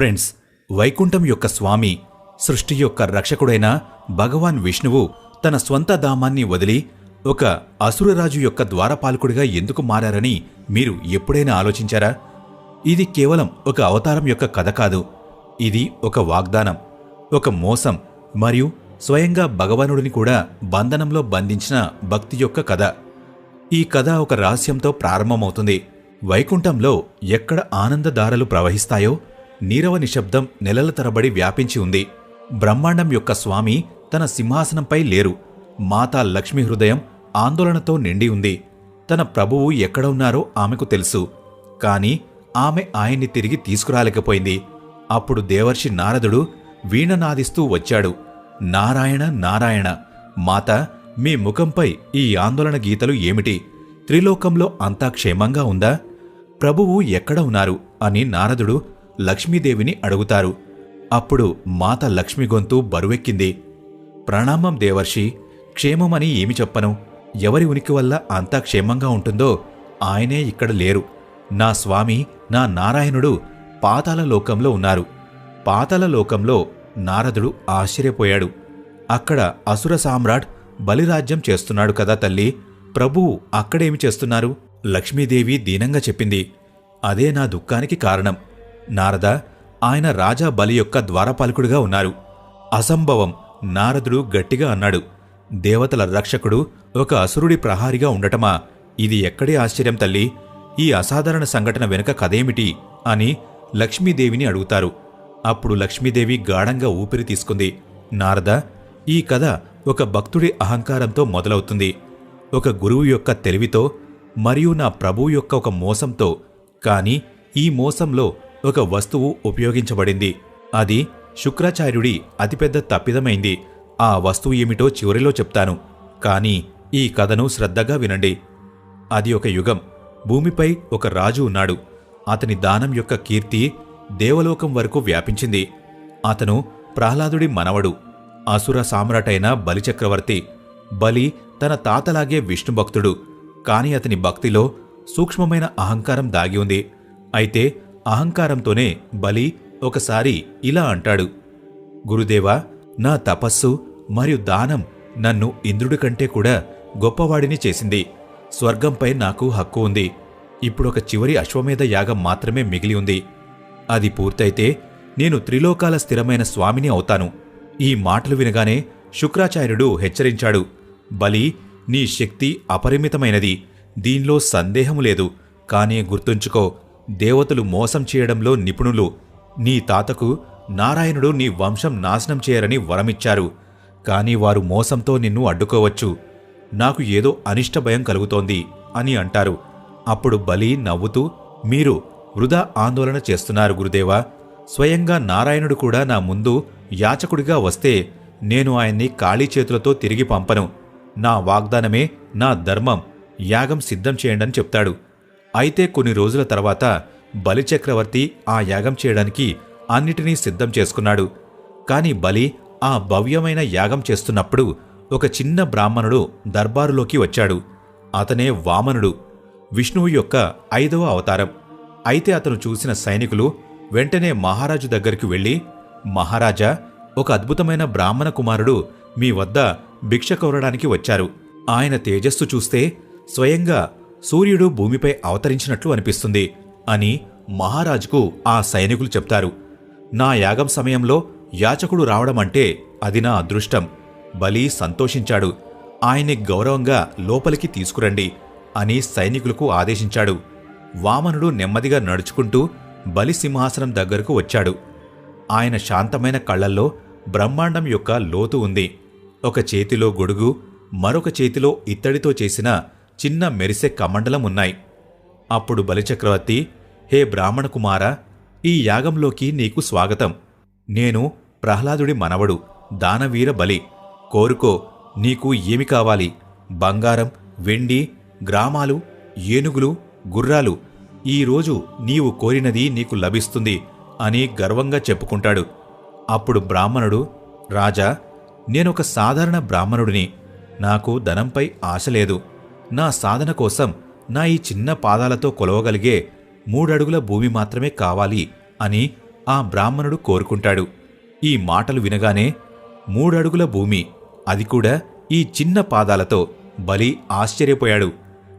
Friends Vaikuntham యొక్క స్వామి సృష్టి యొక్క రక్షకుడైన భగవాన్ విష్ణువు తన స్వంత ధామాన్ని వదిలి ఒక అసురరాజు యొక్క ద్వారపాలకుడిగా ఎందుకు మారారని మీరు ఎప్పుడైనా ఆలోచించారా? ఇది కేవలం ఒక అవతారం యొక్క కథ కాదు. ఇది ఒక వాగ్దానం ఒక మోసం మరియు స్వయంగా భగవానుడిని కూడా బంధనంలో బంధించిన భక్తి యొక్క కథ. ఈ కథ ఒక రహస్యంతో ప్రారంభమవుతుంది. వైకుంఠంలో ఎక్కడ ఆనందధారలు ప్రవహిస్తాయో నీరవ నిశ్శబ్దం నెలల తరబడి వ్యాపించి ఉంది. బ్రహ్మాండం యొక్క స్వామి తన సింహాసనంపై లేరు. మాతా లక్ష్మీ హృదయం ఆందోళనతో నిండి ఉంది. తన ప్రభువు ఎక్కడ ఉన్నారో ఆమెకు తెలుసు. కాని ఆమె ఆయన్ని తిరిగి తీసుకురాలేకపోయింది. అప్పుడు దేవర్షి నారదుడు వీణనాదిస్తూ వచ్చాడు. నారాయణ నారాయణ మాత మీ ముఖంపై ఈ ఆందోళన గీతలు ఏమిటి? త్రిలోకంలో అంతా క్షేమంగా ఉందా? ప్రభువు ఎక్కడ ఉన్నారు? అని నారదుడు లక్ష్మీదేవిని అడుగుతారు. అప్పుడు మాత లక్ష్మి గొంతు బరువెక్కింది. ప్రణామం దేవర్షి క్షేమమని ఏమి చెప్పను? ఎవరి ఉనికి వల్ల అంతా క్షేమంగా ఉంటుందో ఆయనే ఇక్కడ లేరు. నా స్వామి నా నారాయణుడు పాతాల లోకంలో ఉన్నారు. పాతాల లోకంలో నారదుడు ఆశ్చర్యపోయాడు. అక్కడ అసుర సామ్రాట్ బలిరాజ్యం చేస్తున్నాడు కదా తల్లి. ప్రభువు అక్కడేమి చేస్తున్నారు? లక్ష్మీదేవి దీనంగా చెప్పింది. అదే నా దుఃఖానికి కారణం. నారద ఆయన రాజా బలి యొక్క ద్వారపాలకుడుగా ఉన్నారు. అసంభవం నారదుడు గట్టిగా అన్నాడు. దేవతల రక్షకుడు ఒక అసురుడి ప్రహారిగా ఉండటమా? ఇది ఎక్కడే ఆశ్చర్యం తల్లి? ఈ అసాధారణ సంఘటన వెనుక కథేమిటి? అని లక్ష్మీదేవిని అడుగుతారు. అప్పుడు లక్ష్మీదేవి గాఢంగా ఊపిరి తీసుకుంది. నారద ఈ కథ ఒక భక్తుడి అహంకారంతో మొదలవుతుంది. ఒక గురువు యొక్క తెలివితో మరియు నా ప్రభువు యొక్క ఒక మోసంతో కాని ఈ మోసంలో ఒక వస్తువు ఉపయోగించబడింది. అది శుక్రాచార్యుడి అతిపెద్ద తప్పిదమైంది. ఆ వస్తువు ఏమిటో చివరిలో చెప్తాను. కానీ ఈ కథను శ్రద్ధగా వినండి. అది ఒక యుగం. భూమిపై ఒక రాజు ఉన్నాడు. అతని దానం యొక్క కీర్తి దేవలోకం వరకు వ్యాపించింది. అతను ప్రహ్లాదుడి మనవడు. అసుర సామ్రాటైన బలిచక్రవర్తి. బలి తన తాతలాగే విష్ణు భక్తుడు. కాని అతని భక్తిలో సూక్ష్మమైన అహంకారం దాగి ఉంది. అయితే అహంకారంతోనే బలి ఒకసారి ఇలా అంటాడు. గురుదేవా నా తపస్సు మరియు దానం నన్ను ఇంద్రుడి కంటే కూడా గొప్పవాడిని చేసింది. స్వర్గంపై నాకు హక్కు ఉంది. ఇప్పుడొక చివరి అశ్వమేధ యాగం మాత్రమే మిగిలి ఉంది. అది పూర్తయితే నేను త్రిలోకాల స్థిరమైన స్వామిని అవుతాను. ఈ మాటలు వినగానే శుక్రాచార్యుడు హెచ్చరించాడు. బలి నీ శక్తి అపరిమితమైనది. దీనిలో సందేహము లేదు. కానీ గుర్తుంచుకో దేవతలు మోసం చేయడంలో నిపుణులు. నీ తాతకు నారాయణుడు నీ వంశం నాశనం చేయరని వరమిచ్చారు. కాని వారు మోసంతో నిన్ను అడ్డుకోవచ్చు. నాకు ఏదో అనిష్ట భయం కలుగుతోంది అని అంటారు. అప్పుడు బలి నవ్వుతూ మీరు వృధా ఆందోళన చేస్తున్నారు గురుదేవా. స్వయంగా నారాయణుడు కూడా నా ముందు యాచకుడిగా వస్తే నేను ఆయన్ని ఖాళీ చేతులతో తిరిగి పంపను. నా వాగ్దానమే నా ధర్మం. యాగం సిద్ధం చేయండని చెప్తాడు. అయితే కొన్ని రోజుల తర్వాత బలిచక్రవర్తి ఆ యాగం చేయడానికి అన్నిటినీ సిద్ధం చేసుకున్నాడు. కాని బలి ఆ భవ్యమైన యాగం చేస్తున్నప్పుడు ఒక చిన్న బ్రాహ్మణుడు దర్బారులోకి వచ్చాడు. అతనే వామనుడు విష్ణువు యొక్క ఐదవ అవతారం. అయితే అతను చూసిన సైనికులు వెంటనే మహారాజు దగ్గరికి వెళ్ళి మహారాజా ఒక అద్భుతమైన బ్రాహ్మణ కుమారుడు మీ వద్ద భిక్ష కోరడానికి వచ్చారు. ఆయన తేజస్సు చూస్తే స్వయంగా సూర్యుడు భూమిపై అవతరించినట్లు అనిపిస్తుంది అని మహారాజుకు ఆ సైనికులు చెప్తారు. నా యాగం సమయంలో యాచకుడు రావడమంటే అది నా అదృష్టం. బలి సంతోషించాడు. ఆయన్ని గౌరవంగా లోపలికి తీసుకురండి అని సైనికులకు ఆదేశించాడు. వామనుడు నెమ్మదిగా నడుచుకుంటూ బలి సింహాసనం దగ్గరకు వచ్చాడు. ఆయన శాంతమైన కళ్ళల్లో బ్రహ్మాండం యొక్క లోతు ఉంది. ఒక చేతిలో గొడుగు మరొక చేతిలో ఇత్తడితో చేసిన చిన్న మెరిసే కమండలం ఉన్నాయి. అప్పుడు బలిచక్రవర్తి హే బ్రాహ్మణ కుమారా ఈ యాగంలోకి నీకు స్వాగతం. నేను ప్రహ్లాదుడి మనవడు దానవీర బలి. కోరుకో నీకు ఏమి కావాలి? బంగారం వెండి గ్రామాలు ఏనుగులు గుర్రాలు. ఈరోజు నీవు కోరినది నీకు లభిస్తుంది అని గర్వంగా చెప్పుకుంటాడు. అప్పుడు బ్రాహ్మణుడు రాజా నేనొక సాధారణ బ్రాహ్మణుడిని. నాకు ధనంపై ఆశ లేదు. నా సాధన కోసం నా ఈ చిన్న పాదాలతో కొలవగలిగే మూడడుగుల భూమి మాత్రమే కావాలి అని ఆ బ్రాహ్మణుడు కోరుకుంటాడు. ఈ మాటలు వినగానే మూడడుగుల భూమి అది కూడా ఈ చిన్న పాదాలతో బలి ఆశ్చర్యపోయాడు.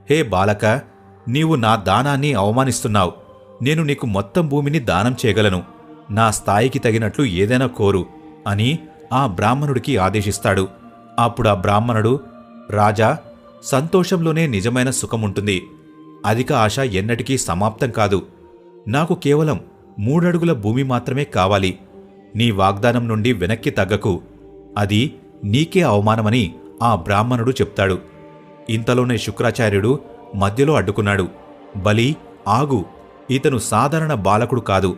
హే బాలక నీవు నా దానాన్ని అవమానిస్తున్నావు. నేను నీకు మొత్తం భూమిని దానం చేయగలను. నా స్థాయికి తగినట్లు ఏదైనా కోరు అని ఆ బ్రాహ్మణుడికి ఆదేశిస్తాడు. అప్పుడు ఆ బ్రాహ్మణుడు రాజా సంతోషంలోనే నిజమైన సుఖముంటుంది. అధిక ఆశ ఎన్నటికీ సమాప్తం కాదు. నాకు కేవలం మూడడుగుల భూమి మాత్రమే కావాలి. నీ వాగ్దానం నుండి వెనక్కి తగ్గకు. అది నీకే అవమానమని ఆ బ్రాహ్మణుడు చెప్తాడు. ఇంతలోనే శుక్రాచార్యుడు మధ్యలో అడ్డుకున్నాడు. బలి ఆగు. ఇతను సాధారణ బాలకుడు కాదు.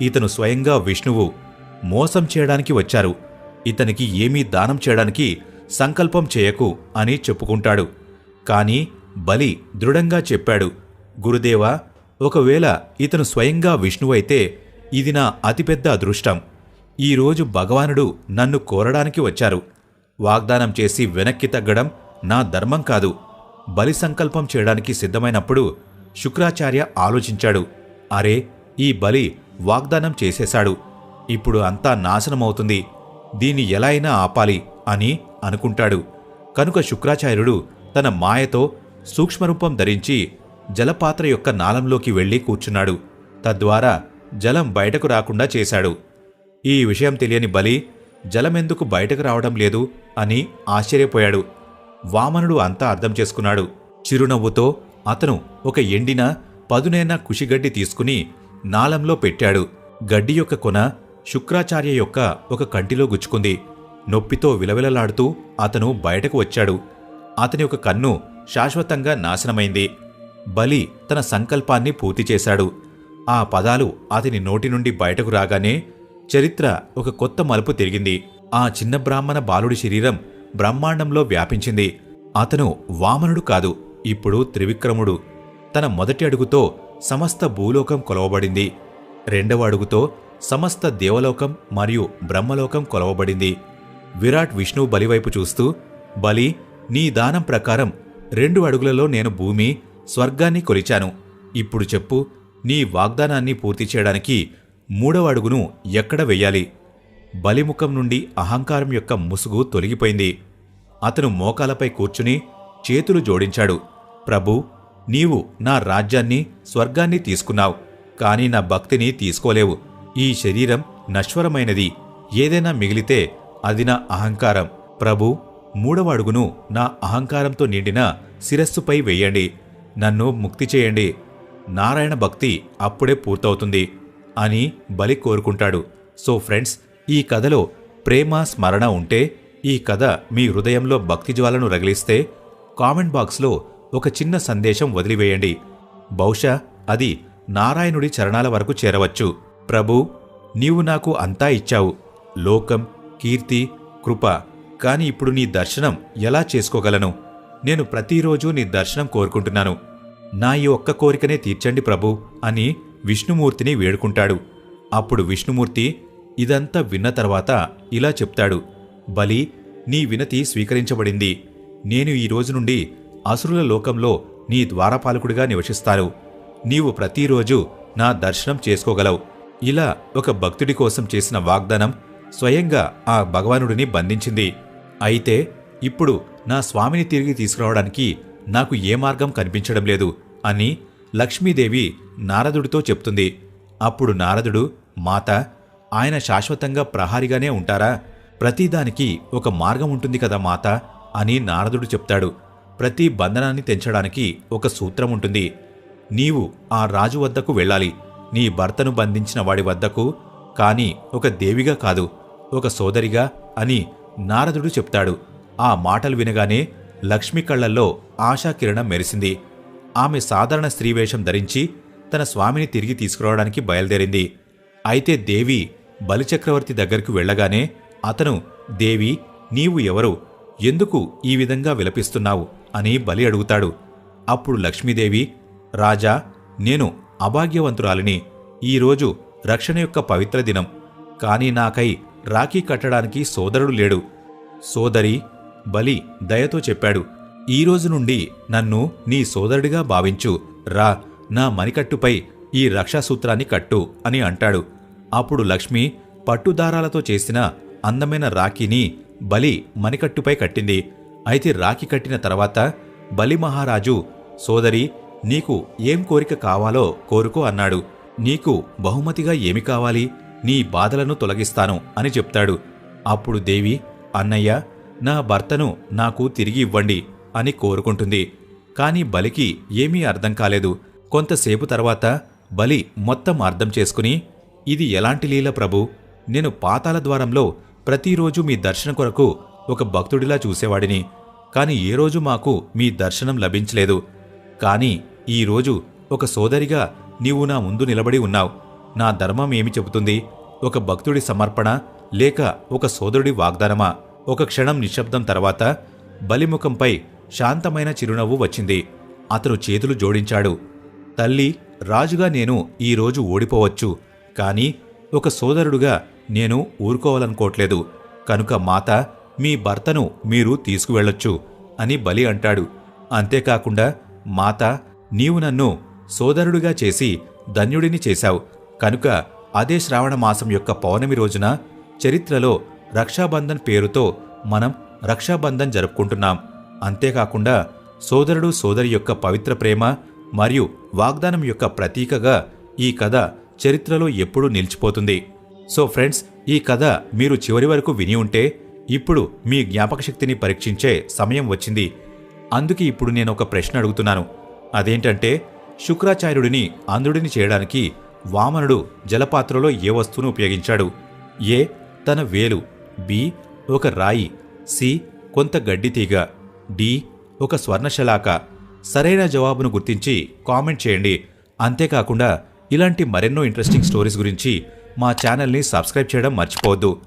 ఇతను స్వయంగా విష్ణువు మోసం చేయడానికి వచ్చారు. ఇతనికి ఏమీ దానం చేయడానికి సంకల్పం చేయకు అని చెప్పుకుంటాడు. కాని బలి దృఢంగా చెప్పాడు. గురుదేవా ఒకవేళ ఇతను స్వయంగా విష్ణువైతే ఇది నా అతిపెద్ద అదృష్టం. ఈరోజు భగవానుడు నన్ను కోరడానికి వచ్చారు. వాగ్దానం చేసి వెనక్కి తగ్గడం నా ధర్మం కాదు. బలి సంకల్పం చేయడానికి సిద్ధమైనప్పుడు శుక్రాచార్య ఆలోచించాడు. అరే ఈ బలి వాగ్దానం చేసేశాడు. ఇప్పుడు అంతా నాశనమవుతుంది. దీన్ని ఎలా అయినా ఆపాలి అని అనుకుంటాడు. కనుక శుక్రాచార్యుడు తన మాయతో సూక్ష్మరూపం ధరించి జలపాత్ర యొక్క నాళంలోకి వెళ్ళి కూర్చున్నాడు. తద్వారా జలం బయటకు రాకుండా చేశాడు. ఈ విషయం తెలియని బలి జలమెందుకు బయటకు రావడం లేదు అని ఆశ్చర్యపోయాడు. వామనుడు అంతా అర్థం చేసుకున్నాడు. చిరునవ్వుతో అతను ఒక ఎండిన పదునైన కుషిగడ్డి తీసుకుని నాలంలో పెట్టాడు. గడ్డి యొక్క కొన శుక్రాచార్య యొక్క ఒక కంటిలో గుచ్చుకుంది. నొప్పితో విలవిలలాడుతూ అతను బయటకు వచ్చాడు. అతని ఒక కన్ను శాశ్వతంగా నాశనమైంది. బలి తన సంకల్పాన్ని పూర్తి చేశాడు. ఆ పదాలు అతని నోటి నుండి బయటకు రాగానే చరిత్ర ఒక కొత్త మలుపు తిరిగింది. ఆ చిన్న బ్రాహ్మణ బాలుడి శరీరం బ్రహ్మాండంలో వ్యాపించింది. అతను వామనుడు కాదు ఇప్పుడు త్రివిక్రముడు. తన మొదటి అడుగుతో సమస్త భూలోకం కొలవబడింది. రెండవ అడుగుతో సమస్త దేవలోకం మరియు బ్రహ్మలోకం కొలవబడింది. విరాట్ విష్ణు బలివైపు చూస్తూ బలి నీ దానం ప్రకారం రెండు అడుగులలో నేను భూమి స్వర్గాన్ని కొలిచాను. ఇప్పుడు చెప్పు నీ వాగ్దానాన్ని పూర్తి చేయడానికి మూడవ అడుగును ఎక్కడ వెయ్యాలి బలిముఖం నుండి అహంకారం యొక్క ముసుగు తొలగిపోయింది. అతను మోకాలపై కూర్చుని చేతులు జోడించాడు. ప్రభు నీవు నా రాజ్యాన్ని స్వర్గాన్ని తీసుకున్నావు కానీ నా భక్తిని తీసుకోలేవు. ఈ శరీరం నశ్వరమైనది. ఏదైనా మిగిలితే అది నా అహంకారం. ప్రభు మూడవ అడుగును నా అహంకారంతో నిండిన శిరస్సుపై వెయ్యండి నన్ను ముక్తి చేయండి. నారాయణ భక్తి అప్పుడే పూర్తవుతుంది అని బలి కోరుకుంటాడు. సో ఫ్రెండ్స్ ఈ కథలో ప్రేమ స్మరణ ఉంటే ఈ కథ మీ హృదయంలో భక్తి జ్వాలను రగిలిస్తే కామెంట్ బాక్స్లో ఒక చిన్న సందేశం వదిలివేయండి. బహుశా అది నారాయణుడి చరణాల వరకు చేరవచ్చు. ప్రభు నీవు నాకు అంతా ఇచ్చావు. లోకం కీర్తి కృప కాని ఇప్పుడు నీ దర్శనం ఎలా చేసుకోగలను? నేను ప్రతిరోజు నీ దర్శనం కోరుకుంటున్నాను. నా ఈ ఒక్క కోరికనే తీర్చండి ప్రభు అని విష్ణుమూర్తిని వేడుకుంటాడు. అప్పుడు విష్ణుమూర్తి ఇదంతా విన్న తర్వాత ఇలా చెప్తాడు. బలి నీ వినతి స్వీకరించబడింది. నేను ఈ రోజు నుండి అసురుల లోకంలో నీ ద్వారపాలకుడిగా నివసిస్తాను. నీవు ప్రతిరోజు నా దర్శనం చేసుకోగలవు. ఇలా ఒక భక్తుడి కోసం చేసిన వాగ్దానం స్వయంగా ఆ భగవానుడిని బంధించింది. అయితే ఇప్పుడు నా స్వామిని తిరిగి తీసుకురావడానికి నాకు ఏ మార్గం కనిపించడం లేదు అని లక్ష్మీదేవి నారదుడితో చెప్తుంది. అప్పుడు నారదుడు మాత ఆయన శాశ్వతంగా ప్రహారిగానే ఉంటారా? ప్రతిదానికి ఒక మార్గం ఉంటుంది కదా మాత? అని నారదుడు చెప్తాడు. ప్రతి బంధనాన్ని తెంచడానికి ఒక సూత్రం ఉంటుంది. నీవు ఆ రాజు వద్దకు వెళ్ళాలి. నీ భర్తను బంధించిన వాడి వద్దకు కాని ఒక దేవిగా కాదు ఒక సోదరిగా అని నారదుడు చెప్తాడు. ఆ మాటలు వినగానే లక్ష్మి కళ్ళల్లో ఆశాకిరణం మెరిసింది. ఆమె సాధారణ స్త్రీవేషం ధరించి తన స్వామిని తిరిగి తీసుకురావడానికి బయలుదేరింది. అయితే దేవి బలిచక్రవర్తి దగ్గరికి వెళ్ళగానే అతను దేవి నీవు ఎవరు? ఎందుకు ఈ విధంగా విలపిస్తున్నావు? అని బలి అడుగుతాడు. అప్పుడు లక్ష్మీదేవి రాజా నేను అభాగ్యవంతురాలిని. ఈరోజు రక్షణ యొక్క పవిత్ర దినం. కానీ నాకై రాఖీ కట్టడానికి సోదరుడు లేడు. సోదరి బలి దయతో చెప్పాడు ఈ రోజు నుండి నన్ను నీ సోదరుడిగా భావించు. రా నా మణికట్టుపై ఈ రక్షాసూత్రాన్ని కట్టు అని అంటాడు. అప్పుడు లక్ష్మి పట్టుదారాలతో చేసిన అందమైన రాఖీని బలి మణికట్టుపై కట్టింది. అయితే రాఖీ కట్టిన తర్వాత బలి మహారాజు సోదరి నీకు ఏం కోరిక కావాలో కోరుకో అన్నాడు. నీకు బహుమతిగా ఏమి కావాలి? నీ బాధలను తొలగిస్తాను అని చెప్తాడు. అప్పుడు దేవి అన్నయ్య నా భర్తను నాకు తిరిగి ఇవ్వండి అని కోరుకుంటుంది. కాని బలికి ఏమీ అర్థం కాలేదు. కొంతసేపు తర్వాత బలి మొత్తం అర్థం చేసుకుని ఇది ఎలాంటి లీల ప్రభు? నేను పాతాల ద్వారంలో ప్రతిరోజు మీ దర్శన కొరకు ఒక భక్తుడిలా చూసేవాడిని. కాని ఏ రోజు మాకు మీ దర్శనం లభించలేదు. కాని ఈరోజు ఒక సోదరిగా నీవు నా ముందు నిలబడి ఉన్నావు. నా ధర్మం ఏమి చెబుతుంది? ఒక భక్తుడి సమర్పణ లేక ఒక సోదరుడి వాగ్దానమా? ఒక క్షణం నిశ్శబ్దం తర్వాత బలిముఖంపై శాంతమైన చిరునవ్వు వచ్చింది. అతను చేతులు జోడించాడు. తల్లి రాజుగా నేను ఈరోజు ఓడిపోవచ్చు. కాని ఒక సోదరుడుగా నేను ఊరుకోవాలనుకోవట్లేదు. కనుక మాత మీ భర్తను మీరు తీసుకువెళ్ళొచ్చు అని బలి అంటాడు. అంతేకాకుండా మాత నీవు నన్ను సోదరుడిగా చేసి ధన్యుడిని చేశావు. కనుక అదే శ్రావణ మాసం యొక్క పౌర్ణమి రోజున చరిత్రలో రక్షాబంధన్ పేరుతో మనం రక్షాబంధన్ జరుపుకుంటున్నాం. అంతేకాకుండా సోదరుడు సోదరి యొక్క పవిత్ర ప్రేమ మరియు వాగ్దానం యొక్క ప్రతీకగా ఈ కథ చరిత్రలో ఎప్పుడూ నిలిచిపోతుంది. సో ఫ్రెండ్స్ ఈ కథ మీరు చివరి వరకు విని ఉంటే ఇప్పుడు మీ జ్ఞాపక శక్తిని పరీక్షించే సమయం వచ్చింది. అందుకే ఇప్పుడు నేను ఒక ప్రశ్న అడుగుతున్నాను. అదేంటంటే శుక్రాచార్యుడిని అంధుడిని చేయడానికి వామనుడు జలపాత్రలో ఏ వస్తువును ఉపయోగించాడు? ఏ తన వేలు. బి ఒక రాయి. సి కొంత గడ్డి తీగ. డి ఒక స్వర్ణశలాక. సరైన జవాబును గుర్తించి కామెంట్ చేయండి. అంతేకాకుండా ఇలాంటి మరెన్నో ఇంట్రెస్టింగ్ స్టోరీస్ గురించి మా ఛానల్ని సబ్స్క్రైబ్ చేయడం మర్చిపోవద్దు.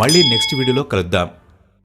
మళ్ళీ నెక్స్ట్ వీడియోలో కలుద్దాం.